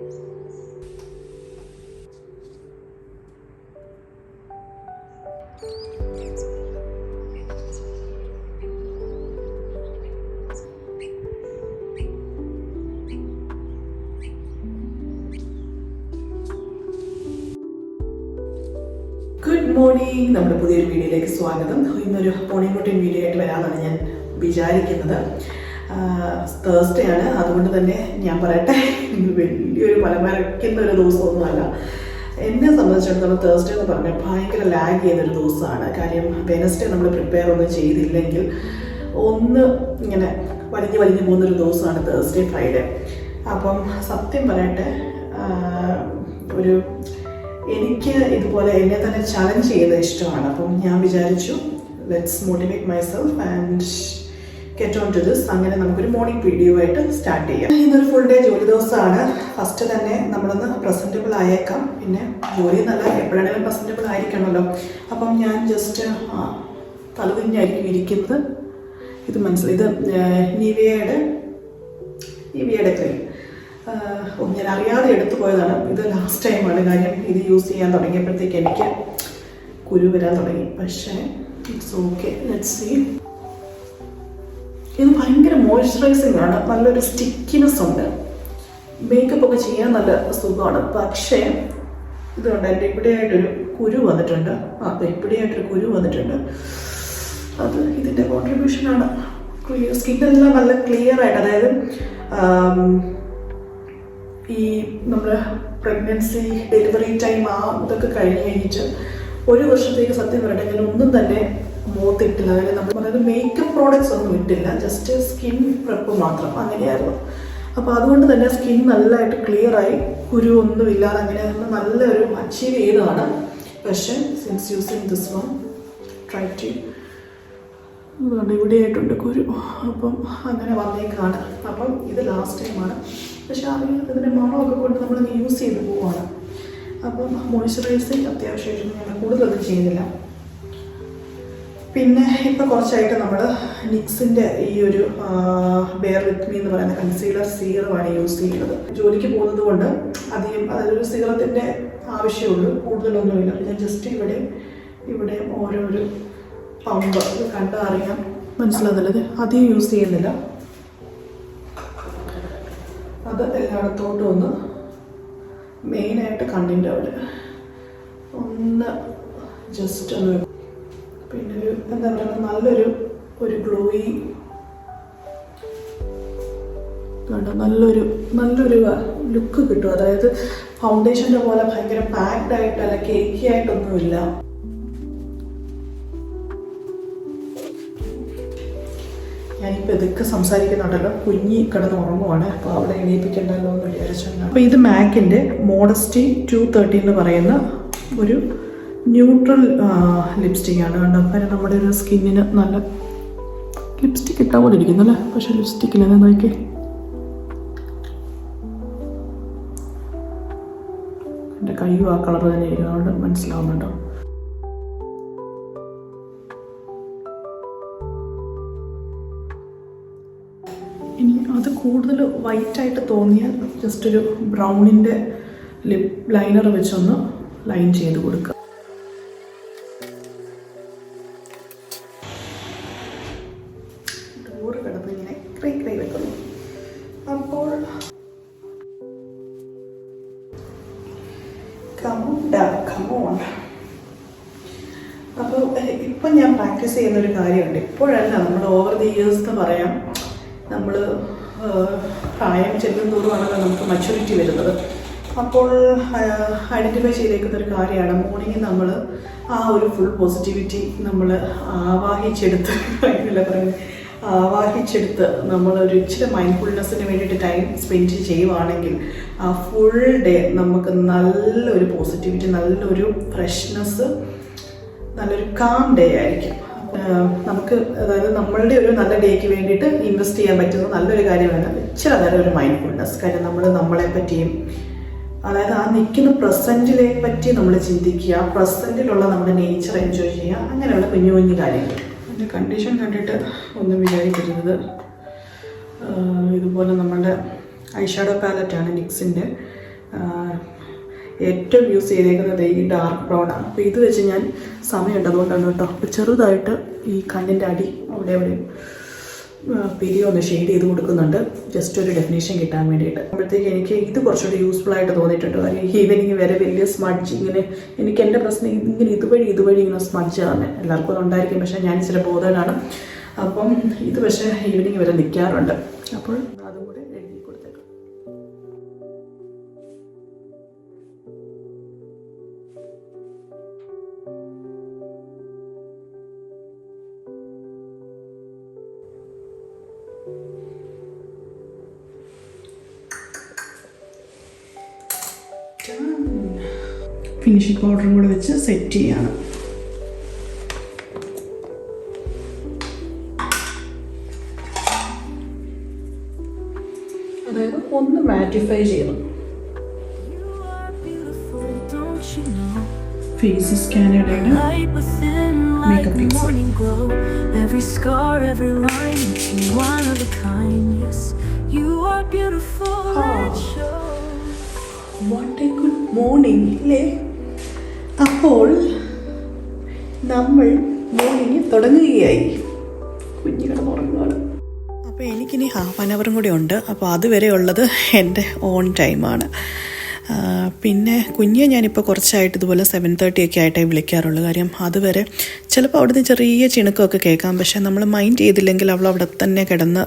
Good morning നമ്മുടെ പുതിയൊരു വീഡിയോയിലേക്ക് സ്വാഗതം. ഇന്നൊരു റൂട്ടീൻ വീഡിയോ ആയിട്ട് വരാമെന്നാണ് ഞാൻ വിചാരിക്കുന്നത്. തേഴ്സ്ഡേ ആണ്. അതുകൊണ്ട് തന്നെ ഞാൻ പറയട്ടെ വലിയൊരു മലമരയ്ക്കുന്ന ഒരു ദിവസമൊന്നുമല്ല. എന്നെ സംബന്ധിച്ചിടത്തോളം തേഴ്സ്ഡേ എന്ന് പറഞ്ഞാൽ ഭയങ്കര ലാഗ് ചെയ്തൊരു ദിവസമാണ്. കാര്യം വെനസ്ഡേ നമ്മൾ പ്രിപ്പയർ ഒന്നും ചെയ്തില്ലെങ്കിൽ ഒന്ന് ഇങ്ങനെ വലിഞ്ഞ് വലിഞ്ഞ് പോകുന്നൊരു ദിവസമാണ് തേഴ്സ്ഡേ ഫ്രൈഡേ അപ്പം സത്യം പറയട്ടെ ഒരു എനിക്ക് ഇതുപോലെ എന്നെ തന്നെ ചലഞ്ച് ചെയ്യുന്നത് ഇഷ്ടമാണ്. അപ്പം ഞാൻ വിചാരിച്ചു let's motivate myself and get on to this അങ്ങനെ നമുക്കൊരു മോർണിംഗ് വീഡിയോ ആയിട്ട് സ്റ്റാർട്ട് ചെയ്യാം. ഇന്നൊരു ഫുൾ ഡേ ജോലി ദിവസമാണ്. ഫസ്റ്റ് തന്നെ നമ്മളൊന്ന് പ്രസന്റബിൾ ആയേക്കാം. പിന്നെ ജോലി എന്നല്ല എപ്പോഴാണെങ്കിലും പ്രസന്റബിൾ ആയിരിക്കണമല്ലോ. അപ്പം ഞാൻ ജസ്റ്റ് തലതിഞ്ഞായിരിക്കും ഇരിക്കുന്നത്. ഇത് മനസ്സിലായി. ഇത് നിവിയയുടെ നിവിയയുടെ ക്രീം ഞാൻ അറിയാതെ എടുത്തു പോയതാണ്. ഇത് ലാസ്റ്റ് ടൈമാണ് കാര്യം. ഇത് യൂസ് ചെയ്യാൻ തുടങ്ങിയപ്പോഴത്തേക്ക് എനിക്ക് കുരു വരാൻ തുടങ്ങി. പക്ഷേ ഇറ്റ്സ് ഓക്കെ ലെറ്റ് സീ ഇത് ഭയങ്കര മോയ്സ്ചറൈസിങ് ആണ്. നല്ലൊരു സ്റ്റിക്കിനെസ് ഉണ്ട്. മേക്കപ്പ് ഒക്കെ ചെയ്യാൻ നല്ല സുഖമാണ്. പക്ഷേ ഇതുകൊണ്ട് എന്റെ ഇവിടെയായിട്ടൊരു കുരു വന്നിട്ടുണ്ട്. ആ ഇവിടെയായിട്ടൊരു കുരു വന്നിട്ടുണ്ട്. അത് ഇതിന്റെ കോൺട്രിബ്യൂഷനാണ് ക്ലിയർ സ്കിന്നെല്ലാം നല്ല ക്ലിയർ ആയിട്ട് അതായത് ഈ നമ്മൾ പ്രഗ്നൻസി ഡെലിവറി ടൈം ആ ഇതൊക്കെ കഴിഞ്ഞ് കഴിഞ്ഞിട്ട് ഒരു വർഷത്തേക്ക് സത്യം പറയട്ടെ ഒന്നും തന്നെ മുഖത്തിട്ടില്ല അതായത് നമ്മൾ പറയുന്നത് മേക്കപ്പ് പ്രോഡക്ട്സ് ഒന്നും ഇട്ടില്ല ജസ്റ്റ് സ്കിൻ പ്രെപ്പ് മാത്രം. അങ്ങനെയായിരുന്നു. അപ്പോൾ അതുകൊണ്ട് തന്നെ സ്കിൻ നല്ലതായിട്ട് ക്ലിയർ ആയി കുരു ഒന്നും ഇല്ലാതെ അങ്ങനെ നല്ലൊരു അച്ചീവ് ചെയ്തതാണ്. പക്ഷേ since using this one try to ഇവിടെയായിട്ടുണ്ട് കുരു. അപ്പം അങ്ങനെ വന്നേക്കാണ്. അപ്പം ഇത് ലാസ്റ്റ് ടൈമാണ് പക്ഷെ അറിയാത്ത ഇതിന്റെ മണമൊക്കെ കൊണ്ട് നമ്മൾ യൂസ് ചെയ്ത് പോവാണ്. അപ്പം മോയ്സ്ചറൈസിങ് അത്യാവശ്യമായിട്ട് ഞാൻ കൂടുതലൊന്നും ചെയ്യുന്നില്ല. പിന്നെ ഇപ്പോൾ കുറച്ചായിട്ട് നമ്മൾ നിക്സിന്റെ ഈ ഒരു ബെയർ വിത്ത് മീ എന്ന് പറയുന്ന കൺസീലർ സീറമാണ് യൂസ് ചെയ്യുന്നത്. ജോലിക്ക് പോകുന്നത് കൊണ്ട് അധികം അതൊരു സീറത്തിന്റെ ആവശ്യമുള്ളൂ കൂടുതലൊന്നുമില്ല. പിന്നെ ജസ്റ്റ് ഇവിടെ ഇവിടെ ഓരോരോ പമ്പ് കണ്ടറിയാം മനസ്സിലാകുന്നില്ല അധികം യൂസ് ചെയ്യുന്നില്ല. അത് എല്ലായിടത്തോട്ടും ഒന്ന് മെയിനായിട്ട് കണ്ണിന്റെ അവിടെ. ഒന്ന് ജസ്റ്റ് ഒന്ന്. പിന്നെ ഒരു എന്താ പറയുക നല്ലൊരു ഒരു ഗ്ലോയി. നല്ലൊരു നല്ലൊരു ലുക്ക് കിട്ടും. അതായത് ഫൗണ്ടേഷന്റെ പോലെ ഭയങ്കര പാക്ഡ് ആയിട്ട് അല്ല കേക്കി ആയിട്ടൊന്നുമില്ല. ഞാനിപ്പോൾ ഇതൊക്കെ സംസാരിക്കുന്നുണ്ടല്ലോ. കുഞ്ഞി കിടന്ന് ഉറങ്ങുവാണ്. അപ്പോൾ അവിടെ എണീപ്പിക്കണ്ടല്ലോ എന്ന് വിചാരിച്ചു അപ്പോൾ ഇത് മാക്കിന്റെ മോഡസ്റ്റി ടു തേർട്ടി എന്ന് പറയുന്ന ഒരു ന്യൂട്രൽ ലിപ്സ്റ്റിക് ആണ്. കണ്ടോ? കാര്യം നമ്മുടെ ഒരു സ്കിന്നിന് നല്ല ലിപ്സ്റ്റിക് ഇട്ടാൽ പോലെ ഇരിക്കുന്നല്ലേ പക്ഷേ ലിപ്സ്റ്റിക്ക് നിന്ന് നോക്കി എന്റെ കയ്യും ആ കളർ തന്നെ ഇരിക്കും അതുകൊണ്ട് മനസ്സിലാവുന്നുണ്ടോ? ഇനി അത് കൂടുതൽ വൈറ്റായിട്ട് തോന്നിയാൽ ജസ്റ്റ് ഒരു ബ്രൗണിന്റെ ലിപ് ലൈനർ വെച്ചൊന്ന് ലൈൻ ചെയ്ത് കൊടുക്കുക കമോൺ അപ്പോൾ ഇപ്പം ഞാൻ പ്രാക്ടീസ് ചെയ്യുന്ന ഒരു കാര്യമുണ്ട്. ഇപ്പോഴല്ല നമ്മൾ ഓവർ ദി ഇയേഴ്സ് എന്ന് പറയാം. നമ്മൾ പ്രായം ചെല്ലും തോറുമാണല്ലോ നമുക്ക് മച്യൂരിറ്റി വരുന്നത്. അപ്പോൾ ഐഡന്റിഫൈ ചെയ്തേക്കുന്ന ഒരു കാര്യമാണ്. മോർണിംഗ് നമ്മൾ ആ ഒരു ഫുൾ പോസിറ്റിവിറ്റി നമ്മൾ ആവാഹിച്ചെടുത്ത് അങ്ങനെയല്ല പറയുന്നത്? ആവാഹിച്ചെടുത്ത് നമ്മൾ ഒരു ഇച്ചിരി മൈൻഡ്ഫുൾനെസ്സിന് വേണ്ടിയിട്ട് ടൈം സ്പെൻഡ് ചെയ്യുവാണെങ്കിൽ ആ ഫുൾ ഡേ നമുക്ക് നല്ലൊരു പോസിറ്റിവിറ്റി നല്ലൊരു ഫ്രഷ്നെസ് നല്ലൊരു കാം ഡേ ആയിരിക്കും. നമുക്ക് അതായത് നമ്മളുടെ ഒരു നല്ല ഡേക്ക് വേണ്ടിയിട്ട് ഇൻവെസ്റ്റ് ചെയ്യാൻ പറ്റുന്ന നല്ലൊരു കാര്യമാണ് ഇച്ചിരി അതായത് ഒരു മൈൻഡ്ഫുൾനെസ് കാര്യം നമ്മൾ നമ്മളെ പറ്റിയും അതായത് ആ നിൽക്കുന്ന പ്രസന്റിനെ പറ്റി നമ്മൾ ചിന്തിക്കുക പ്രസന്റിലുള്ള നമ്മുടെ നേച്ചർ എൻജോയ് ചെയ്യുക അങ്ങനെയുള്ള കുഞ്ഞു കുഞ്ഞു കാര്യങ്ങൾ. എന്റെ കണ്ടീഷൻ കണ്ടിട്ട് ഒന്നും വിചാരിക്കരുത്. ഇതുപോലെ നമ്മളുടെ ഐഷാഡോ പാലറ്റാണ് നിക്സിന്റെ ഏറ്റവും യൂസ് ചെയ്തേക്കുന്നത് ഈ ഡാർക്ക് ബ്രൗൺ ആണ്. അപ്പോൾ ഇത് വെച്ച് ഞാൻ സമയം അതുകൊണ്ടാണ് കേട്ടോ. അപ്പോൾ ചെറുതായിട്ട് ഈ കണ്ണിന്റെ അടി അവിടെ അവിടെ പിരി ഒന്ന് ഷെയ്ഡ് ചെയ്ത് കൊടുക്കുന്നുണ്ട്. ജസ്റ്റ് ഒരു ഡെഫിനേഷൻ കിട്ടാൻ വേണ്ടിയിട്ട്. അപ്പോഴത്തേക്ക് എനിക്ക് ഇത് കുറച്ചുകൂടി യൂസ്ഫുൾ ആയിട്ട് തോന്നിയിട്ടുണ്ട്. കാര്യം ഈവനിങ് വരെ വലിയ സ്മഡ്ജ് ഇങ്ങനെ എനിക്ക് എന്റെ പ്രശ്നം ഇങ്ങനെ ഇതുവഴി ഇതുവഴി ഇങ്ങനെ സ്മഡ്ജ് ആണ് എല്ലാവർക്കും ഉണ്ടായിരിക്കും. പക്ഷേ ഞാൻ ചില ബോധനാണ് അപ്പം ഇത് പക്ഷേ ഈവനിങ് വരെ നിൽക്കാറുണ്ട്. അപ്പോൾ അതും കൂടെ ഫിനിഷിംഗ് പൗഡറും കൂടെ വെച്ച് സെറ്റ് ചെയ്യാണ് അതായത് ഒന്ന് മാറ്റിഫൈ ചെയ്യണം? Face. Every scar, every line, one of a kind. Yes, you are beautiful. Show. Morning അല്ലേ അപ്പോൾ നമ്മൾ മോർണിംഗ് തുടങ്ങുകയായി. കുഞ്ഞു കിടന്നുറങ്ങുകയാണ് അപ്പോൾ എനിക്കിനി ഹാഫ് ആൻ അവറും കൂടി ഉണ്ട്. അപ്പോൾ അതുവരെ ഉള്ളത് എന്റെ ഓൺ ടൈമാണ് പിന്നെ കുഞ്ഞെ ഞാനിപ്പോൾ കുറച്ചായിട്ട് ഇതുപോലെ സെവൻ തേർട്ടി ഒക്കെ ആയിട്ടേ വിളിക്കാറുള്ളൂ. കാര്യം അതുവരെ ചിലപ്പോൾ അവിടുന്ന് ചെറിയ ചിണുക്കമൊക്കെ കേൾക്കാം. പക്ഷേ നമ്മൾ മൈൻഡ് ചെയ്തില്ലെങ്കിൽ അവൾ അവിടെ തന്നെ കിടന്ന്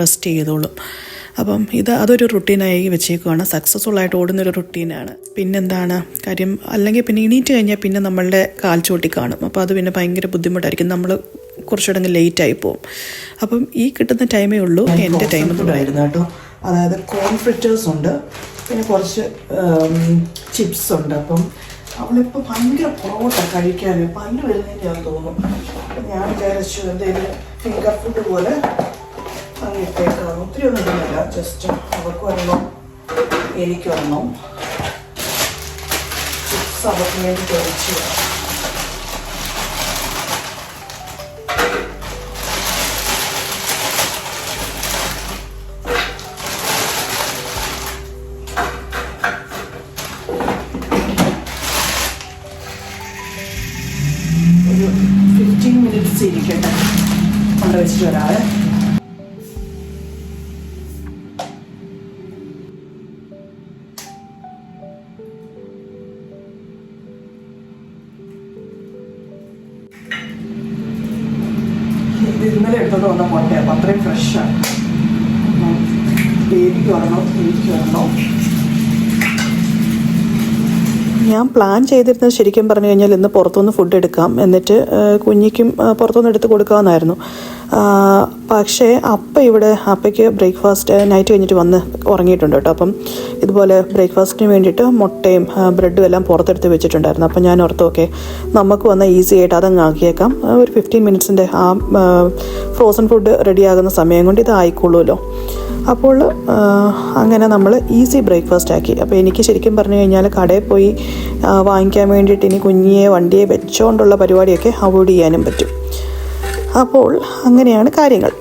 റെസ്റ്റ് ചെയ്തോളും. അപ്പം ഇത് അതൊരു റുട്ടീനായി വെച്ചേക്കുവാണ്. സക്സസ്ഫുൾ ആയിട്ട് ഓടുന്നൊരു റുട്ടീനാണ് പിന്നെന്താണ്? കാര്യം അല്ലെങ്കിൽ പിന്നെ എണീറ്റ് കഴിഞ്ഞാൽ പിന്നെ നമ്മളുടെ കാൽച്ചോട്ടി കാണും. അപ്പോൾ അത് പിന്നെ ഭയങ്കര ബുദ്ധിമുട്ടായിരിക്കും. നമ്മൾ കുറച്ചുകൂടെ ലേറ്റ് ആയി പോകും അപ്പം ഈ കിട്ടുന്ന ടൈമേ ഉള്ളൂ എന്റെ ടൈം ആയിരുന്നു കേട്ടോ. അതായത് കോൺഫ്രിറ്റേഴ്സ് ഉണ്ട്. പിന്നെ കുറച്ച് ചിപ്സ് ഉണ്ട്. അപ്പം അവളിപ്പോൾ ഭയങ്കര പുറകോട്ടാണ് കഴിക്കാൻ പല്ല് വരുന്നതിന്റെ ഞാൻ തോന്നുന്നു ഞാൻ വിചാരിച്ചു എന്തെങ്കിലും ഫിംഗർ ഫുഡ് പോലെ അങ്ങ് ഇട്ടേക്കാം ഒത്തിരി ഒന്നും ഇടുന്നില്ല ജസ്റ്റ് അവർക്ക് വരണം എനിക്ക് വരണം ചിപ്സ് അവർക്ക് വേണ്ടി കഴിച്ചു ഒരു ഫിഫ്റ്റീൻ മിനിറ്റ്സ് ഇരിക്കട്ടെ കൊണ്ട് വെച്ചിട്ട് വരാവേ ഞാൻ പ്ലാൻ ചെയ്തിരുന്നത് ശരിക്കും പറഞ്ഞു കഴിഞ്ഞാൽ ഇന്ന് പുറത്തുനിന്ന് ഫുഡ് എടുക്കാം. എന്നിട്ട് കുഞ്ഞിക്കും പുറത്തുനിന്ന് എടുത്ത് കൊടുക്കാമെന്നായിരുന്നു പക്ഷേ അപ്പ ഇവിടെ അപ്പയ്ക്ക് ബ്രേക്ക്ഫാസ്റ്റ് നൈറ്റ് കഴിഞ്ഞിട്ട് വന്ന് ഉറങ്ങിയിട്ടുണ്ട് കേട്ടോ. അപ്പം ഇതുപോലെ ബ്രേക്ക്ഫാസ്റ്റിന് വേണ്ടിയിട്ട് മുട്ടയും ബ്രെഡും എല്ലാം പുറത്തെടുത്ത് വെച്ചിട്ടുണ്ടായിരുന്നു. അപ്പം ഞാൻ ഓർത്തു ഓക്കെ നമുക്ക് വന്ന ഈസി ആയിട്ട് അതങ്ങ് ആക്കിയേക്കാം. ഒരു ഫിഫ്റ്റീൻ മിനിറ്റ്സിന്റെ ആ ഫ്രോസൺ ഫുഡ് റെഡിയാകുന്ന സമയം കൊണ്ട് ഇത് ആയിക്കോളുമല്ലോ അപ്പോൾ അങ്ങനെ നമ്മൾ ഈസി ബ്രേക്ക്ഫാസ്റ്റ് ആക്കി. അപ്പോൾ എനിക്ക് ശരിക്കും പറഞ്ഞു കഴിഞ്ഞാൽ കടയിൽ പോയി വാങ്ങിക്കാൻ വേണ്ടിയിട്ട് ഇനി കുഞ്ഞിയെ വണ്ടിയെ വെച്ചുകൊണ്ടുള്ള പരിപാടിയൊക്കെ അവോയ്ഡ് ചെയ്യാനും പറ്റും. അപ്പോൾ അങ്ങനെയാണ് കാര്യങ്ങൾ.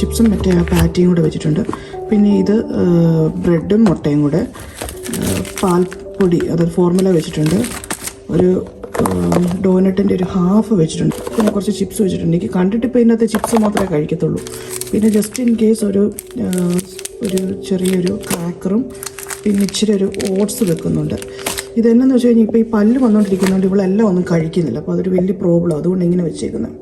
ചിപ്സും മറ്റേ ആ പാറ്റിയും കൂടെ വെച്ചിട്ടുണ്ട്. പിന്നെ ഇത് ബ്രെഡും മുട്ടയും കൂടെ പാൽപ്പൊടി അതായത് ഫോർമുല വെച്ചിട്ടുണ്ട്. ഒരു ഡോനറ്റിന്റെ ഒരു ഹാഫ് വെച്ചിട്ടുണ്ട്. പിന്നെ കുറച്ച് ചിപ്സ് വെച്ചിട്ടുണ്ട്. എനിക്ക് കണ്ടിട്ട് ഇപ്പോൾ ഇതിനകത്ത് ചിപ്സ് മാത്രമേ കഴിക്കത്തുള്ളൂ. പിന്നെ ജസ്റ്റ് ഇൻ കേസ് ഒരു ഒരു ചെറിയൊരു ക്രാക്കറും പിന്നെ ഇച്ചിരി ഒരു ഓട്സ് വെക്കുന്നുണ്ട്. ഇതെന്നു വെച്ച് കഴിഞ്ഞാൽ ഇപ്പോൾ ഈ പല്ല് വന്നുകൊണ്ടിരിക്കുന്നതുകൊണ്ട് ഇവളെല്ലാം ഒന്നും കഴിക്കുന്നില്ല. അപ്പോൾ അതൊരു വലിയ പ്രോബ്ലം അതുകൊണ്ട് ഇങ്ങനെ വെച്ചേക്കുന്നത്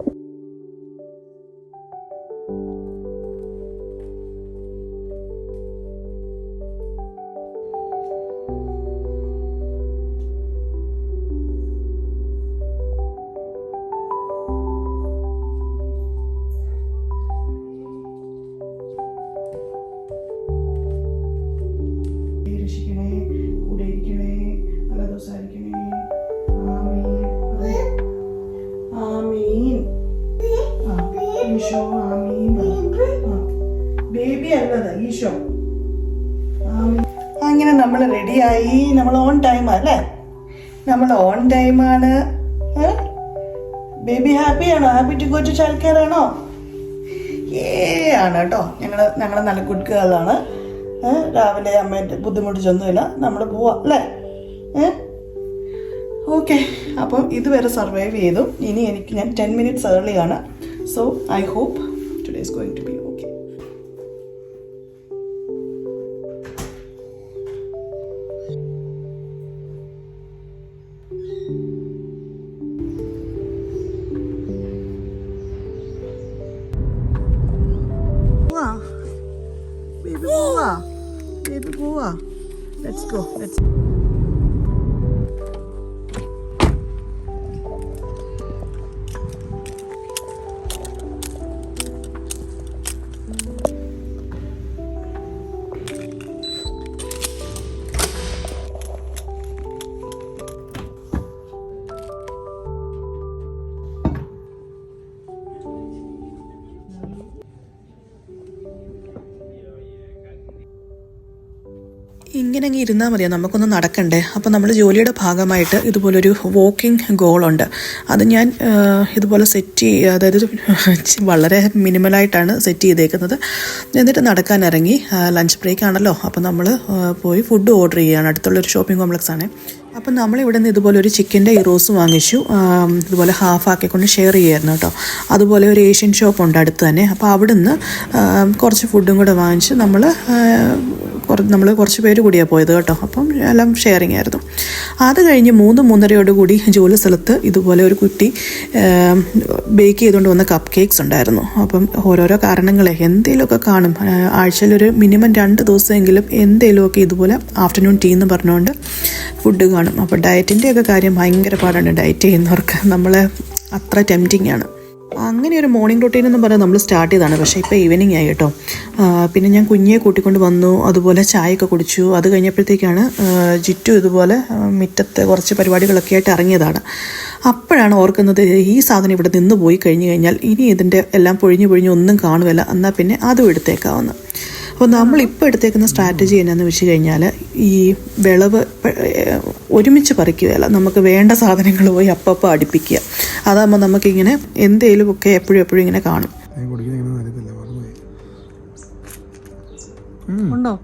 റെഡിയായി നമ്മൾ ഓൺ ടൈം അല്ലേ? നമ്മൾ ഓൺ ടൈമാണ് ബേബി ഹാപ്പി ആണോ? Happy to go to child care ആണോ? ഏ ആണ് കേട്ടോ. ഞങ്ങൾ ഞങ്ങൾ നല്ല ഗുഡ് ഗേളാണ് രാവിലെ അമ്മേന്റെ ബുദ്ധിമുട്ടിച്ചൊന്നുമില്ല. നമ്മൾ പോവാം അല്ലേ? ഓക്കെ അപ്പം ഇതുവരെ സർവൈവ് ചെയ്തു. ഇനി എനിക്ക് ഞാൻ ten minutes ഏർലിയാണ് so I hope today is going to be let's go ഇങ്ങനെ അങ്ങ് ഇരുന്നാൽ മതിയോ നമുക്കൊന്ന് നടക്കണ്ടേ. അപ്പോൾ നമ്മൾ ജോലിയുടെ ഭാഗമായിട്ട് ഇതുപോലൊരു വാക്കിംഗ് ഗോളുണ്ട് അത് ഞാൻ ഇതുപോലെ സെറ്റ് ചെയ്യുക അതായത് വളരെ മിനിമലായിട്ടാണ് സെറ്റ് ചെയ്തേക്കുന്നത്. എന്നിട്ട് നടക്കാൻ ഇറങ്ങി ലഞ്ച് ബ്രേക്ക് ആണല്ലോ. അപ്പോൾ നമ്മൾ പോയി ഫുഡ് ഓർഡർ ചെയ്യുകയാണ് അടുത്തുള്ളൊരു ഷോപ്പിംഗ് കോംപ്ലക്സ് ആണ്. അപ്പം നമ്മൾ ഇവിടെ നിന്ന് ഇതുപോലെ ഒരു ചിക്കന്റെ ഇറോസ് വാങ്ങിച്ചു. ഇതുപോലെ ഹാഫ് ആക്കിക്കൊണ്ട് ഷെയർ ചെയ്യായിരുന്നു കേട്ടോ. അതുപോലെ ഒരു ഏഷ്യൻ ഷോപ്പ് ഉണ്ട് അടുത്ത് തന്നെ. അപ്പോൾ അവിടുന്ന് കുറച്ച് ഫുഡും കൂടെ വാങ്ങിച്ച് നമ്മൾ നമ്മൾ കുറച്ച് പേര് കൂടിയാണ് പോയത് കേട്ടോ. അപ്പം എല്ലാം ഷെയറിങ് ആയിരുന്നു. അത് കഴിഞ്ഞ് മൂന്ന് മൂന്നരയോട് കൂടി ജോലി സ്ഥലത്ത് ഇതുപോലെ ഒരു കുട്ടി ബേക്ക് ചെയ്തുകൊണ്ട് വന്ന കപ്പ് കേക്ക്സ് ഉണ്ടായിരുന്നു. അപ്പം ഓരോരോ കാരണങ്ങളെ എന്തെങ്കിലുമൊക്കെ കാണും. ആഴ്ചയിലൊരു മിനിമം രണ്ട് ദിവസമെങ്കിലും എന്തെങ്കിലുമൊക്കെ ഇതുപോലെ ആഫ്റ്റർനൂൺ ടീ എന്ന് പറഞ്ഞുകൊണ്ട് ഫുഡ് കാണും. അപ്പോൾ ഡയറ്റിന്റെയൊക്കെ കാര്യം ഭയങ്കര പാടാണ് ഡയറ്റ് ചെയ്യുന്നവർക്ക്. നമ്മൾ അത്ര ടെംറ്റിംഗ് ആണ്. അങ്ങനെ ഒരു മോർണിംഗ് റൊട്ടീൻ എന്ന് പറഞ്ഞാൽ നമ്മൾ സ്റ്റാർട്ട് ചെയ്താണ് പക്ഷേ ഇപ്പോൾ ഈവനിങ് ആയി കേട്ടോ. പിന്നെ ഞാൻ കുഞ്ഞിയെ കൂട്ടിക്കൊണ്ട് വന്നു. അതുപോലെ ചായയൊക്കെ കുടിച്ചു. അത് കഴിഞ്ഞപ്പോഴത്തേക്കാണ് ജിറ്റു ഇതുപോലെ മുറ്റത്തെ കുറച്ച് പരിപാടികളൊക്കെ ആയിട്ട് ഇറങ്ങിയതാണ്. അപ്പോഴാണ് ഓർക്കുന്നത് ഈ സാധനം ഇവിടെ നിന്ന് പോയി കഴിഞ്ഞു കഴിഞ്ഞാൽ ഇനി ഇതിന്റെ എല്ലാം പൊഴിഞ്ഞു പൊഴിഞ്ഞ് ഒന്നും കാണുമല്ല എന്നാൽ പിന്നെ അതും എടുത്തേക്കാവുന്നു. അപ്പോൾ നമ്മൾ ഇപ്പോൾ എടുത്തേക്കുന്ന സ്ട്രാറ്റജി എന്നാന്ന് വെച്ച് കഴിഞ്ഞാൽ ഈ വിളവ് ഒരുമിച്ച് പറിക്കുകയല്ല. നമുക്ക് വേണ്ട സാധനങ്ങൾ പോയി അപ്പപ്പോൾ അടുപ്പിക്കുക. അതാകുമ്പോൾ നമുക്കിങ്ങനെ എന്തേലുമൊക്കെ എപ്പോഴും എപ്പോഴും ഇങ്ങനെ കാണും. ഉണ്ടോ?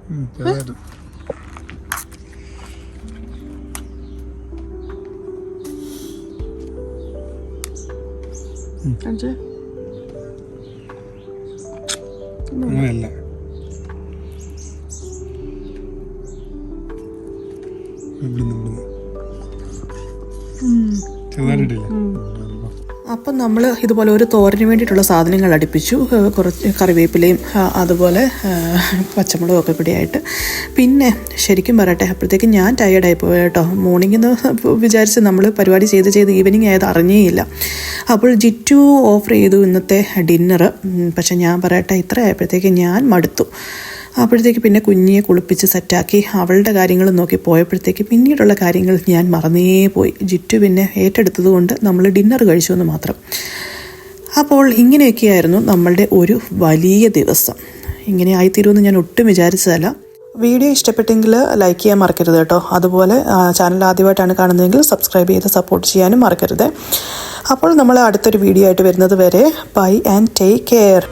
അങ്ങനെയല്ല ചെറുതായിട്ടില്ല അപ്പം നമ്മൾ ഇതുപോലെ ഒരു തോരന് വേണ്ടിയിട്ടുള്ള സാധനങ്ങൾ അടുപ്പിച്ചു. കുറച്ച് കറിവേപ്പിലയും അതുപോലെ പച്ചമുളകും ഒക്കെ കൂടിയായിട്ട് പിന്നെ ശരിക്കും പറയട്ടെ അപ്പോഴത്തേക്ക് ഞാൻ ടയേർഡായി പോയി കേട്ടോ. മോർണിംഗ് എന്ന് വിചാരിച്ച് നമ്മൾ പരിപാടി ചെയ്ത് ചെയ്ത് ഈവനിങ് ആയത് അറിഞ്ഞേയില്ല. അപ്പോൾ ജിറ്റു ഓഫർ ചെയ്തു ഇന്നത്തെ ഡിന്നർ പക്ഷെ ഞാൻ പറയട്ടെ ഇത്ര ആയപ്പോഴത്തേക്ക് ഞാൻ മടുത്തു. അപ്പോഴത്തേക്ക് പിന്നെ കുഞ്ഞിയെ കുളിപ്പിച്ച് സെറ്റാക്കി അവളുടെ കാര്യങ്ങൾ നോക്കി പോയപ്പോഴത്തേക്ക് പിന്നീടുള്ള കാര്യങ്ങൾ ഞാൻ മറന്നേ പോയി. ജിറ്റു പിന്നെ ഏറ്റെടുത്തതുകൊണ്ട് നമ്മൾ ഡിന്നർ കഴിച്ചു എന്ന് മാത്രം. അപ്പോൾ ഇങ്ങനെയൊക്കെയായിരുന്നു നമ്മളുടെ ഒരു വലിയ ദിവസം. ഇങ്ങനെ ആയിത്തീരുമെന്ന് ഞാൻ ഒട്ടും വിചാരിച്ചതല്ല. വീഡിയോ ഇഷ്ടപ്പെട്ടെങ്കിൽ ലൈക്ക് ചെയ്യാൻ മറക്കരുത് കേട്ടോ. അതുപോലെ ചാനൽ ആദ്യമായിട്ടാണ് കാണുന്നതെങ്കിൽ സബ്സ്ക്രൈബ് ചെയ്ത് സപ്പോർട്ട് ചെയ്യാനും മറക്കരുത്. അപ്പോൾ നമ്മൾ അടുത്തൊരു വീഡിയോ ആയിട്ട് വരുന്നത് വരെ ബൈ ആൻഡ് ടേക്ക് കെയർ